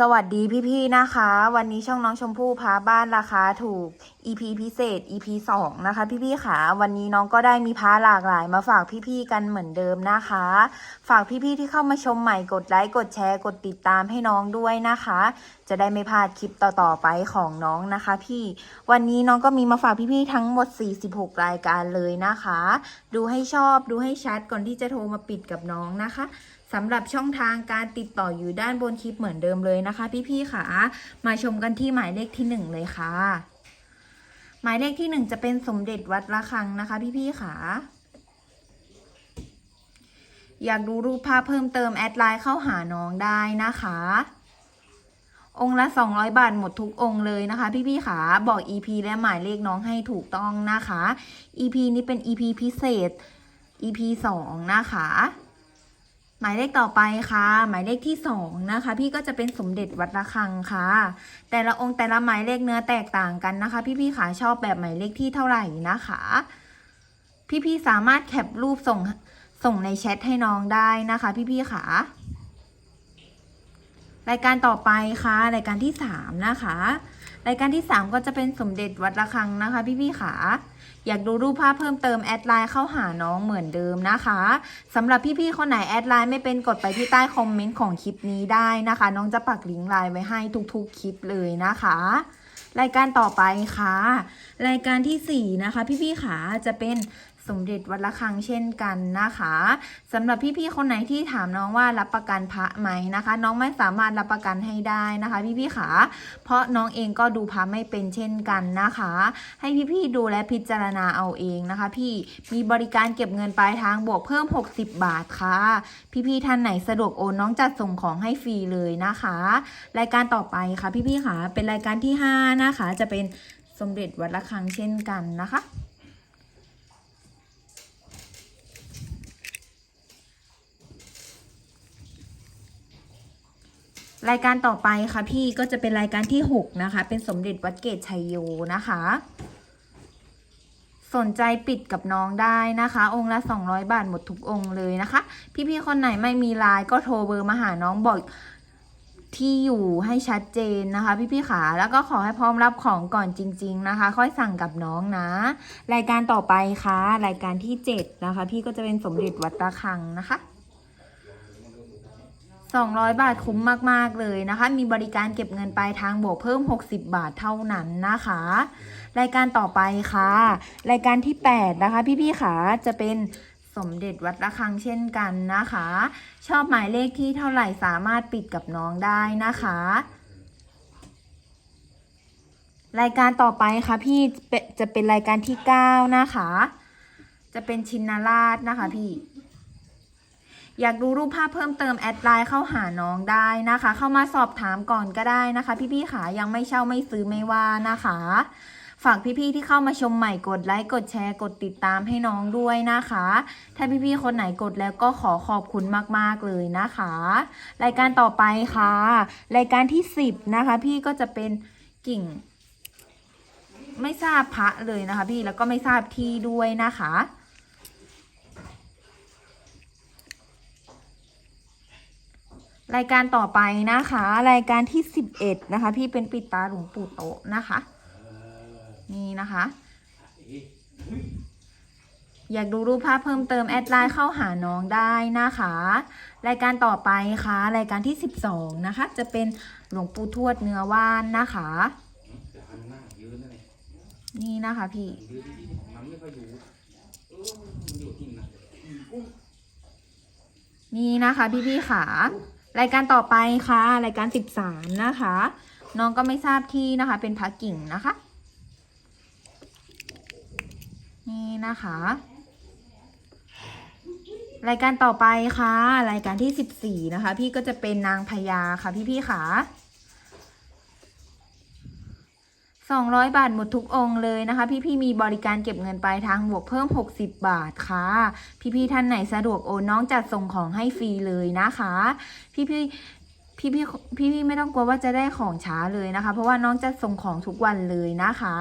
สวัสดีพี่ๆนะคะ วันนี้ช่องน้องชมพู่พาบ้านราคาถูก EP พิเศษ EP 2 นะคะ พี่ๆค่ะวันนี้น้องก็ได้มีพาหลากหลายมาฝากพี่ๆกันเหมือนเดิมนะคะ ฝากพี่ๆที่เข้ามาชมใหม่กดไลค์กดแชร์กดติดตามให้น้องด้วยนะคะจะได้ไม่พลาดคลิปต่อๆไปของน้องนะคะ พี่วันนี้น้องก็มีมาฝากพี่ๆทั้งหมด 46 รายการเลยนะคะ ดูให้ชอบดูให้ชัดก่อนที่จะโทรมาปิดกับน้องนะคะสำหรับช่องทางการติดต่ออยู่ด้านบนคลิปเหมือนเดิมเลยนะคะ พี่ๆค่ะ มาชมกันที่หมายเลขที่หนึ่งเลยค่ะ หมายเลขที่หนึ่งจะเป็นสมเด็จวัดระฆังนะคะ พี่ๆค่ะอยากดูรูปภาพเพิ่มเติมแอดไลน์เข้าหาน้องได้นะคะ องค์ละ 200 บาทหมดทุกองค์เลยนะคะ พี่ๆค่ะบอก EP และหมายเลขน้องให้ถูกต้องนะคะ EP นี้เป็น EP พิเศษ EP 2 นะคะ หมายเลขต่อไปค่ะ หมายเลขที่สองนะคะ พี่ก็จะเป็นสมเด็จวัดระฆังค่ะ แต่ละองค์แต่ละหมายเลขเนื้อแตกต่างกันนะคะ พี่ๆค่ะชอบแบบหมายเลขที่เท่าไหร่นะคะ พี่ๆสามารถแคปรูปส่งส่งในแชทให้น้องได้นะคะ พี่ๆค่ะ รายการต่อไปค่ะ รายการที่สามนะคะ รายการที่สามก็จะเป็นสมเด็จวัดระฆังนะคะ พี่ๆค่ะอยากดูรูปภาพเพิ่มเติมแอดไลน์เข้าหาน้องเหมือนเดิมนะคะสำหรับพี่ๆคนไหนแอดไลน์ไม่เป็นกดไปที่ใต้คอมเมนต์ของคลิปนี้ได้นะคะ น้องจะปักลิงก์ไลน์ไว้ให้ทุกๆคลิปเลยนะคะ รายการต่อไปค่ะ รายการที่สี่นะคะ พี่ๆขาจะเป็น สมเด็จวัดระฆังเช่นกันนะคะสำหรับพี่ๆคนไหนที่ถามน้องว่ารับประกันพระไหมนะคะ น้องไม่สามารถรับประกันให้ได้นะคะ พี่ๆขาเพราะน้องเองก็ดูพระไม่เป็นเช่นกันนะคะ ให้พี่ๆดูและพิจารณาเอาเองนะคะ พี่มีบริการเก็บเงินปลายทางบวกเพิ่ม 60 บาทค่ะ พี่ๆท่านไหนสะดวกโอนน้องจัดส่งของให้ฟรีเลยนะคะ รายการต่อไปค่ะพี่ๆค่ะเป็นรายการที่ 5 นะคะ จะเป็นสมเด็จวัดระฆังเช่นกันนะคะ รายการต่อไปค่ะพี่ก็จะเป็นรายการที่ 6 นะคะ เป็นสมเด็จวัดเกตชัยโยนะคะ สนใจปิดกับน้องได้นะคะ องค์ละ 200 บาทหมดทุกองค์เลยนะคะ พี่ๆคนไหนไม่มีไลน์ก็โทรเบอร์มาหาน้องบอกที่อยู่ให้ชัดเจนนะคะ พี่ๆขาแล้วก็ขอให้พร้อมรับของก่อนจริง ๆนะคะ ค่อยสั่งกับน้องนะ รายการต่อไปค่ะ รายการที่ 7 นะคะ พี่ก็จะเป็นสมเด็จวัดระฆังนะคะ 200 บาทคุ้มมาก ๆ เลยนะคะ มีบริการเก็บเงินปลายทางบวกเพิ่ม 60 บาทเท่านั้นนะคะ รายการต่อไปค่ะ รายการที่ 8 นะคะ พี่ๆขาจะเป็นสมเด็จวัดระฆังเช่นกันนะคะ ชอบหมายเลขที่เท่าไหร่สามารถปิดกับน้องได้นะคะ รายการต่อไปค่ะพี่จะเป็นรายการที่ 9 นะคะ จะเป็นชินราชนะคะพี่ อยากดูรูปภาพเพิ่มเติมแอดไลน์เข้าหาน้องได้นะคะ เข้ามาสอบถามก่อนก็ได้นะคะ พี่ๆขายังไม่เช่าไม่ซื้อไม่ว่านะคะ ฝากพี่ๆที่เข้ามาชมใหม่กดไลค์กดแชร์กดติดตามให้น้องด้วยนะคะ ถ้าพี่ๆคนไหนกดแล้วก็ขอขอบคุณมากๆเลยนะคะ รายการต่อไปค่ะ รายการที่ 10 นะคะ พี่ก็จะเป็นกิ่งไม่ทราบพระเลยนะคะ พี่แล้วก็ไม่ทราบที่ด้วยนะคะ รายการต่อไปนะคะ รายการที่11นะคะ พี่เป็นปิดตาหลวงปู่โตะนะคะ นี่นะคะ อยากดูรูปภาพเพิ่มเติมแอดไลน์เข้าหาน้องได้นะคะ รายการต่อไปค่ะ รายการที่12นะคะ จะเป็นหลวงปู่ทวดเนื้อว่านนะคะ นี่นะคะพี่นี่นะคะพี่พี่ๆค่ะ รายการต่อไปค่ะ รายการสิบสามนะคะ น้องก็ไม่ทราบที่นะคะ เป็นพระกิ่งนะคะ นี่นะคะ รายการต่อไปค่ะ รายการที่สิบสี่นะคะ พี่ก็จะเป็นนางพญาค่ะพี่พี่ๆค่ะ 200 บาทหมดทุกองค์เลยนะคะ พี่ๆมีบริการเก็บเงินปลายทางบวกเพิ่ม 60 บาทค่ะ พี่ๆท่านไหนสะดวกโอนน้องจัดส่งของให้ฟรีเลยนะคะ พี่ๆพี่พี่พี่พี่ไม่ต้องกลัวว่าจะได้ของช้าเลยนะคะ เพราะว่าน้องจะส่งของทุกวันเลยนะคะ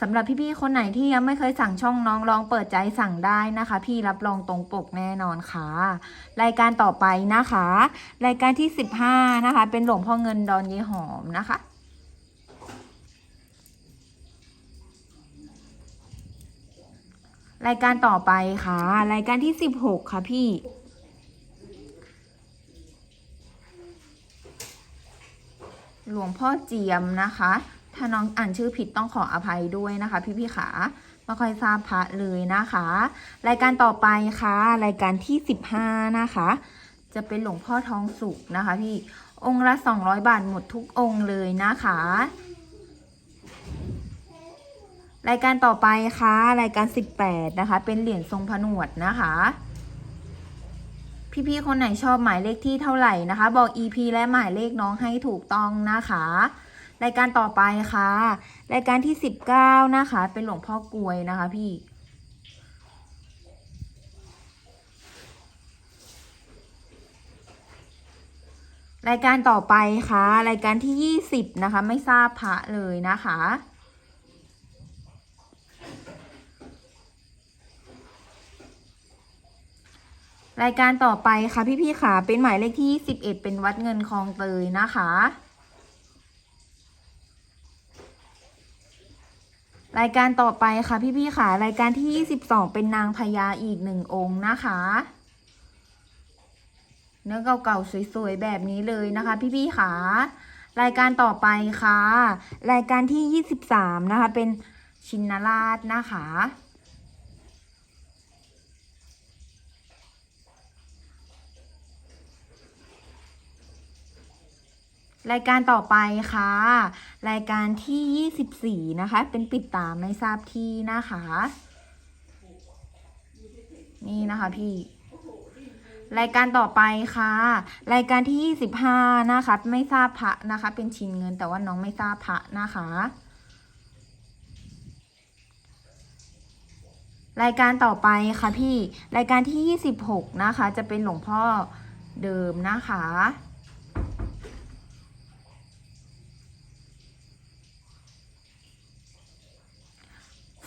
สำหรับพี่พี่ๆคนไหนที่ยังไม่เคยสั่งช่องน้องลองเปิดใจสั่งได้นะคะ พี่รับรองตรงปกแน่นอนค่ะ รายการต่อไปนะคะ รายการที่ 15 นะคะ เป็นหลวงพ่อเงินดอนเยหอมนะคะ รายการต่อไปค่ะ รายการที่16ค่ะพี่ หลวงพ่อเจียมนะคะ ถ้าน้องอ่านชื่อผิดต้องขออภัยด้วยนะคะ พี่พี่ขาไม่ค่อยทราบพระเลยนะคะ รายการต่อไปค่ะ รายการที่15นะคะ จะเป็นหลวงพ่อทองสุกนะคะพี่องค์ละ200บาทหมดทุกองค์เลยนะคะ รายการต่อไปค่ะรายการ 18 นะคะ เป็นเหรียญทรงผนวดนะคะ พี่ๆคนไหนชอบหมายเลขที่เท่าไหร่นะคะ บอก EP และหมายเลขน้องให้ถูกต้องนะคะ รายการต่อไปค่ะ รายการที่ 19 นะคะ เป็นหลวงพ่อกลวยนะคะพี่รายการต่อไปค่ะ รายการที่ 20 นะคะ ไม่ทราบพระเลยนะคะ รายการต่อไปค่ะพี่ๆค่ะ เป็นหมายเลขที่21เอ็ดเป็นวัดเงินคลองเตยนะคะ รายการต่อไปค่ะพี่ๆค่ะ รายการที่22เป็นนางพญาอีกหนึ่งองค์นะคะเนื้อเก่าๆสวยๆแบบนี้เลยนะคะ พี่ๆค่ะรายการต่อไปค่ะ รายการที่ 23 นะคะ เป็นชินราชนะคะ รายการต่อไปค่ะ รายการที่ 24 นะคะ เป็นปิดตาไม่ทราบที่นะคะ นี่นะคะพี่ รายการต่อไปค่ะ รายการที่ 25 นะคะ ไม่ทราบพระนะคะ เป็นชิ้นเงินแต่ว่าน้องไม่ทราบพระนะคะ รายการต่อไปค่ะพี่ รายการที่ 26 นะคะ จะเป็นหลวงพ่อเดิมนะคะ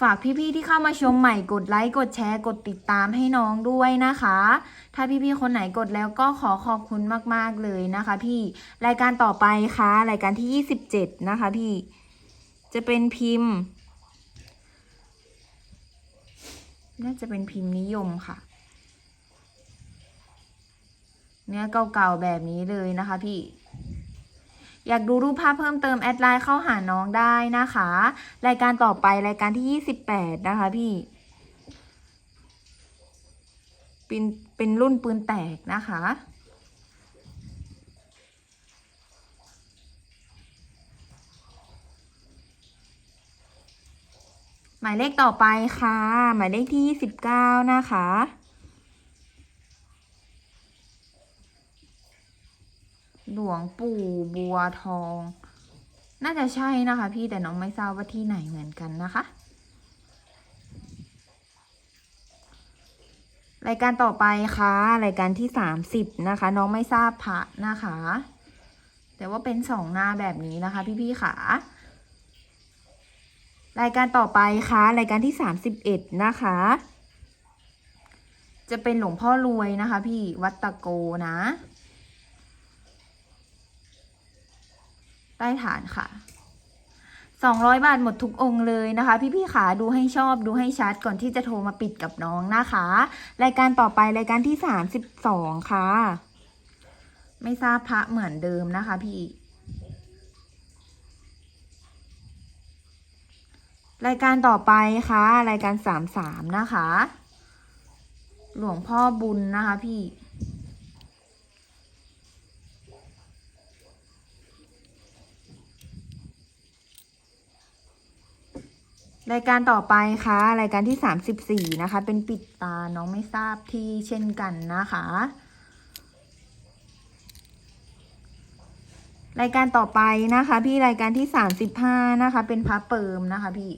ฝากพี่ๆที่เข้ามาชมใหม่กดไลค์กดแชร์กดติดตามให้น้องด้วยนะคะ ถ้าพี่ๆคนไหนกดแล้วก็ขอขอบคุณมากๆเลยนะคะ พี่รายการต่อไปค่ะรายการที่ 27 นะคะ พี่ จะเป็นพิมพ์ น่าจะเป็นพิมพ์นิยมค่ะ เนื้อเก่าๆแบบนี้เลยนะคะ พี่ อยากดูรูปภาพเพิ่มเติมแอดไลน์เข้าหาน้องได้นะคะ รายการต่อไปรายการที่ 28 นะคะพี่ เป็นเป็นรุ่นปืนแตกนะคะหมายเลขต่อไปค่ะ หมายเลขที่ 29 นะคะ หลวงปู่บัวทอง น่าจะใช่นะคะ พี่แต่น้องไม่ทราบว่าที่ไหนเหมือนกันนะคะ รายการต่อไปค่ะ รายการที่สามสิบนะคะ น้องไม่ทราบพระนะคะ แต่ว่าเป็นสองหน้าแบบนี้นะคะ พี่ๆค่ะ รายการต่อไปค่ะ รายการที่สามสิบเอ็ดนะคะ จะเป็นหลวงพ่อรวยนะคะ พี่วัดตะโกนะ ต้ฐานค่ะสองร้อยบาทหมดทุกองค์เลยนะคะ พี่ๆขาดูให้ชอบดูให้ชัดก่อนที่จะโทรมาปิดกับน้องนะคะ รายการต่อไปรายการที่สามสิบสองค่ะ ไม่ทราบพระเหมือนเดิมนะคะพี่รายการต่อไปค่ะ รายการสามสามนะคะ หลวงพ่อบุญนะคะพี่ รายการต่อไปค่ะ รายการที่สามสิบสี่นะคะ เป็นปิดตาน้องไม่ทราบที่เช่นกันนะคะ รายการต่อไปนะคะ พี่รายการที่สามสิบห้านะคะ เป็นพระเปิมนะคะพี่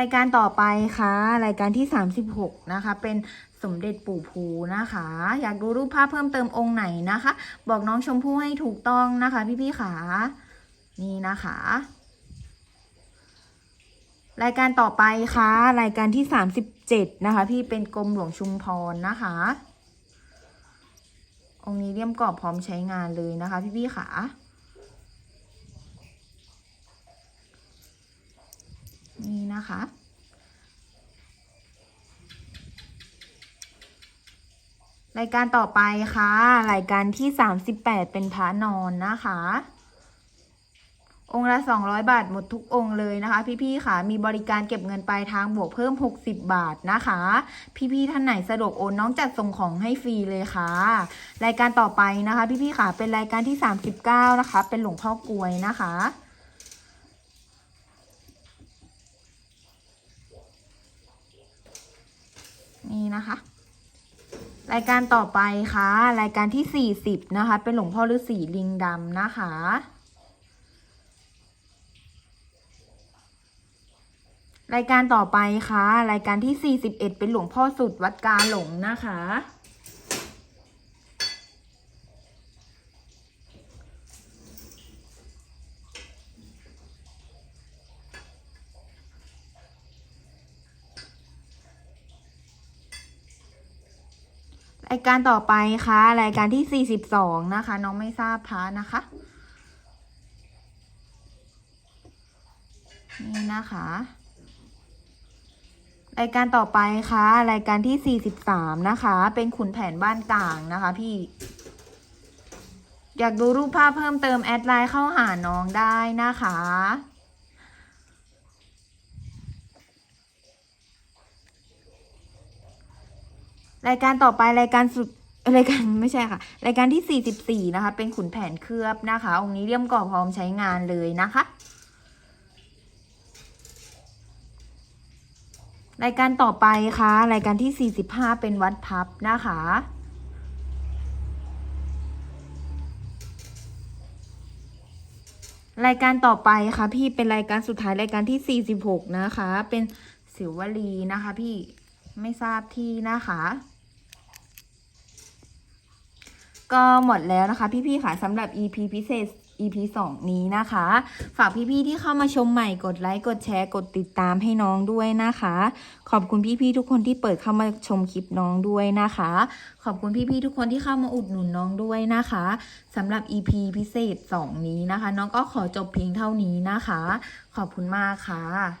รายการต่อไปค่ะ รายการที่ 36 นะคะ เป็นสมเด็จปู่ภูนะคะ อยากดูรูปภาพเพิ่มเติมองค์ไหนนะคะ บอกน้องชมพู่ให้ถูกต้องนะคะ พี่ๆค่ะนี่นะคะ รายการต่อไปค่ะ รายการที่ 37 นะคะ พี่เป็นกรมหลวงชุมพรนะคะ องค์นี้เลี่ยมกรอบพร้อมใช้งานเลยนะคะ พี่ๆค่ะ นี่นะคะ รายการต่อไปค่ะ รายการที่ 38 เป็นพระนอนนะคะ องค์ละ 200 บาทหมดทุกองค์เลยนะคะ พี่ๆค่ะ มีบริการเก็บเงินปลายทางบวกเพิ่ม 60 บาทนะคะ พี่ๆท่านไหนสะดวกโอนน้องจัดส่งของให้ฟรีเลยค่ะ รายการต่อไปนะคะ พี่ๆค่ะ เป็นรายการที่ 39 นะคะ เป็นหลวงพ่อกลวยนะคะ นี่นะคะ รายการต่อไปค่ะ รายการที่สี่สิบนะคะ เป็นหลวงพ่อฤาษีลิงดำนะคะ รายการต่อไปค่ะ รายการที่สี่สิบเอ็ดเป็นหลวงพ่อสุดวัดกาหลงนะคะ รายการต่อไปค่ะ รายการที่ 42 นะคะ น้องไม่ทราบพระนะคะ นี่นะคะ รายการต่อไปค่ะ รายการที่ 43 นะคะ เป็นขุนแผนบ้านกลางนะคะพี่ อยากดูรูปภาพเพิ่มเติมแอดไลน์เข้าหาน้องได้นะคะ รายการต่อไปรายการสุดรายการไม่ใช่ค่ะ รายการที่ 44 นะคะ เป็นขุนแผนเคลือบนะคะ องค์นี้เลี่ยมกรอบพร้อมใช้งานเลยนะคะ รายการต่อไปค่ะ รายการที่ 45 เป็นวัดพับนะคะรายการต่อไปค่ะพี่เป็นรายการสุดท้ายรายการที่ 46 นะคะ เป็นสิวลีนะคะ พี่ไม่ทราบที่นะคะ ก็หมดแล้วนะคะ พี่ๆค่ะสำหรับ EP พิเศษ EP 2 นี้นะคะ ฝากพี่ๆที่เข้ามาชมใหม่กดไลค์กดแชร์กดติดตามให้น้องด้วยนะคะ ขอบคุณพี่ๆทุกคนที่เปิดเข้ามาชมคลิปน้องด้วยนะคะ ขอบคุณพี่ๆทุกคนที่เข้ามาอุดหนุนน้องด้วยนะคะสำหรับ EP พิเศษ 2 นี้นะคะ น้องก็ขอจบเพียงเท่านี้นะคะ ขอบคุณมากค่ะ